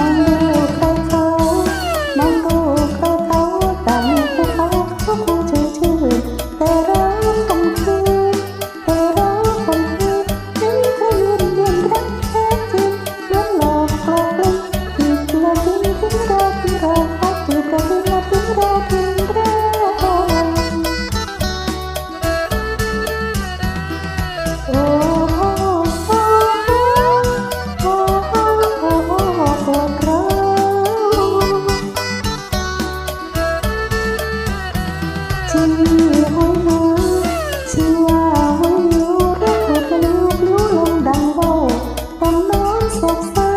Mama. ฉันห้อยหาชื่อว่ยนิ้วรักเธอทะลุลิวลงดังเบาตำน้องสกเศร้า